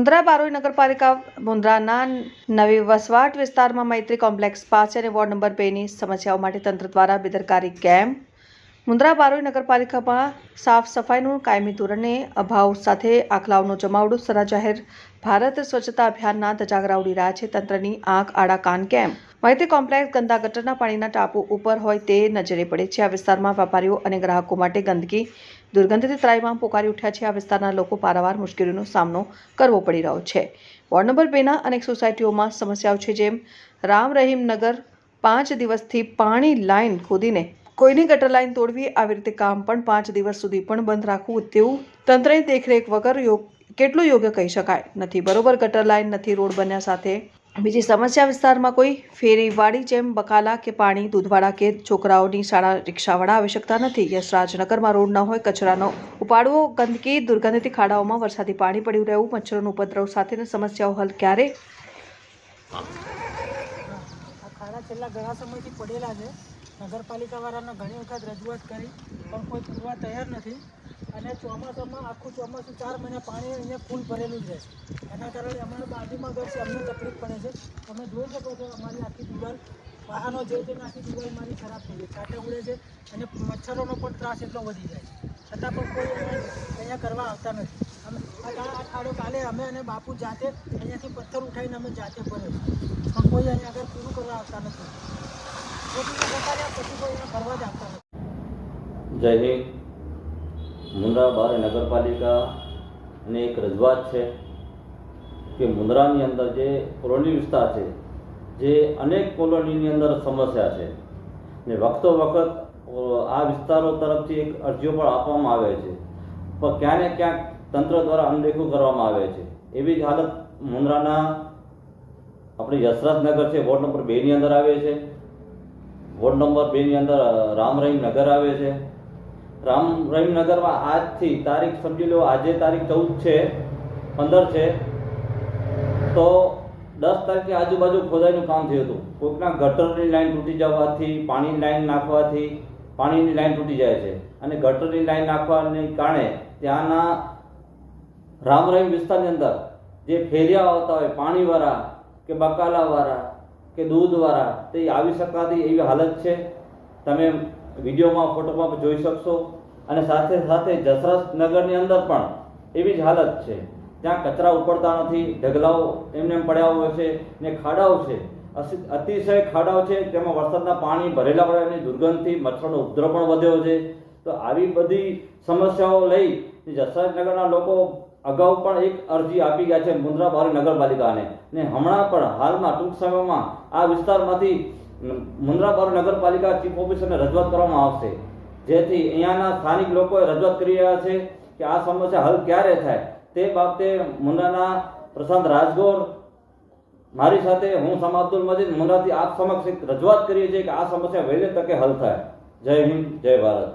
મુન્દ્રા બારોઈ નગરપાલિકા મુન્દ્રાના નવી વસવાટ વિસ્તારમાં મૈત્રી કોમ્પ્લેક્સ પાસે અને વોર્ડ નંબર બેની સમસ્યાઓ માટે તંત્ર દ્વારા બેદરકારી કેમ્પ. મુન્દ્રા બારોઈ નગરપાલિકામાં સાફ સફાઈનું કાયમી ધોરણે અભાવ સાથે આખલાઓનો જમાવડો સરા જાહેર ભારત સ્વચ્છતા અભિયાનના ધજાગરા ઉડી રહ્યા છે તંત્રની આંખ આડા કાન કેમ. મૈત્રી કોમ્પ્લેક્સ ગંદા ગટરના પાણીના ટાપુ ઉપર હોય તે નજરે પડે છે. આ વિસ્તારમાં વેપારીઓ અને ગ્રાહકો માટે ગંદકી દુર્ગંધથી ત્રાઈમામ પોકારી ઉઠ્યા છે. આ વિસ્તારના લોકો પારાવાર મુશ્કેલીનો સામનો કરવો પડી રહ્યો છે. વોર્ડ નંબર બેના અનેક સોસાયટીઓમાં સમસ્યાઓ છે, જેમ રામ રહીમ નગર પાંચ દિવસથી પાણી લાઈન ખોદીને કોઈની ગટર લાઈન તોડવી, આવી રીતે કામ પણ પાંચ દિવસ સુધી પણ બંધ રાખવું તેવું તંત્રની દેખરેખ વગર યોગ કેટલું યોગ્ય કહી શકાય? નથી. બરોબર, ગટર લાઇન નથી, રોડ બન્યા સાથે બીજી સમસ્યા વિસ્તારમાં કોઈ ફેરીવાળી જેમ બકાલા કે પાણી, દૂધવાળા કે છોકરાઓની શાળા, રિક્ષાવાળા આવશ્યકતા નથી. યશરાજનગરમાં રોડ ન હોય, કચરાનો ઉપાડવો, ગંદકી, દુર્ગંધથી ખાડાઓમાં વરસાદી પાણી પડ્યું રહેવું, મચ્છરોનો ઉપદ્રવ સાથેની સમસ્યાઓ હલ ક્યારે? ખાડા છેલ્લા ઘણા સમયથી પડેલા છે. નગરપાલિકાવાળાને ઘણી વખત રજૂઆત કરી, પણ કોઈ પૂરવા તૈયાર નથી. અને ચોમાસામાં આખું ચોમાસું ચાર મહિના પાણી અહીંયા ફૂલ ભરેલું જ છે એના કારણે અમારા બાજુમાં ઘર છે, અમને તકલીફ પડે છે. તમે જોઈ શકો છો અમારી આખી દિવાલ, વાહનો જે છે આખી દિવાલ મારી ખરાબ થઈ ગઈ. કાંટે ઉડે છે અને મચ્છરોનો પણ ત્રાસ એટલો વધી જાય છે. છતાં પણ કોઈ અહીંયા કરવા આવતા નથી. આ ખાડો કાલે અમે અને બાપુ જાતે અહીંયાથી પથ્થર ઉઠાવીને અમે જાતે ભર્યો પણ કોઈ અહીંયા આગળ પૂરું કરવા આવતા નથી. પછી કોઈ અહીંયા ભરવા જ આવતા નથી. જય હિન્દ. મુન્દ્રા બારે નગરપાલિકાને એક રજૂઆત છે કે મુન્દ્રાની અંદર જે કોલોની વિસ્તાર છે, જે અનેક કોલોનીની અંદર સમસ્યા છે. ને વખતો વખત આ વિસ્તારો તરફથી એક અરજીઓ પણ આપવામાં આવે છે. પણ ક્યાંને ક્યાંક તંત્ર દ્વારા અનદેખું કરવામાં આવે છે. એવી જ હાલત મુન્દ્રાના આપણે યશરાજનગર છે, વોર્ડ નંબર બેની અંદર આવે છે. વોર્ડ નંબર બેની અંદર રામ રહીમ નગર આવે છે. રામ રહીમનગરમાં આજથી તારીખ સમજી લો, આજે તારીખ ચૌદ છે, પંદર છે, તો દસ તારીખે આજુબાજુ ખોદાઈનું કામ થયું હતું. કોઈકના ગટરની લાઈન તૂટી જવાથી, પાણીની લાઈન નાખવાથી પાણીની લાઈન તૂટી જાય છે. અને ગટરની લાઈન નાખવાને કારણે ત્યાંના રામ રહીમ વિસ્તારની અંદર જે ફેરિયા આવતા હોય, પાણીવાળા કે બકાલાવાળા કે દૂધવાળા, તે આવી શકાતી એવી હાલત છે. તમે વિડીયોમાં, ફોટોમાં જોઈ શકશો. અને સાથે સાથે જસરાજ નગરની અંદર પણ એવી જ હાલત છે. ત્યાં કચરા ઉપડતા નથી, ઢગલાઓ એમને એમ પડ્યા હોય છે ને ખાડાઓ છે. અતિશય ખાડાઓ છે, તેમાં વરસાદના પાણી ભરેલા પડે એની દુર્ગંધથી મચ્છરનો ઉપદ્રવ પણ વધ્યો છે. તો આવી બધી સમસ્યાઓ લઈ જસરાજ નગરના લોકો અગાઉ પણ એક અરજી આપી ગયા છે મુન્દ્રા બારી નગરપાલિકાને ને હમણાં પણ હાલમાં ટૂંક સમયમાં આ વિસ્તારમાંથી મુન્દ્રા બારી નગરપાલિકા ચીફ ઓફિસરને રજૂઆત કરવામાં આવશે. જેથી અહીંયાના સ્થાનિક લોકોએ રજૂઆત કરી રહ્યા છે કે આ સમસ્યા હલ ક્યારે થાય. તે બાબતે મુન્દ્રાના પ્રશાંત રાજગોર મારી સાથે, હું સમ અબ્દુલ મજીદ, મુન્દ્રાથી આપ સમક્ષ રજૂઆત કરીએ છીએ કે આ સમસ્યા વહેલી તકે હલ થાય. જય હિન્દ, જય ભારત.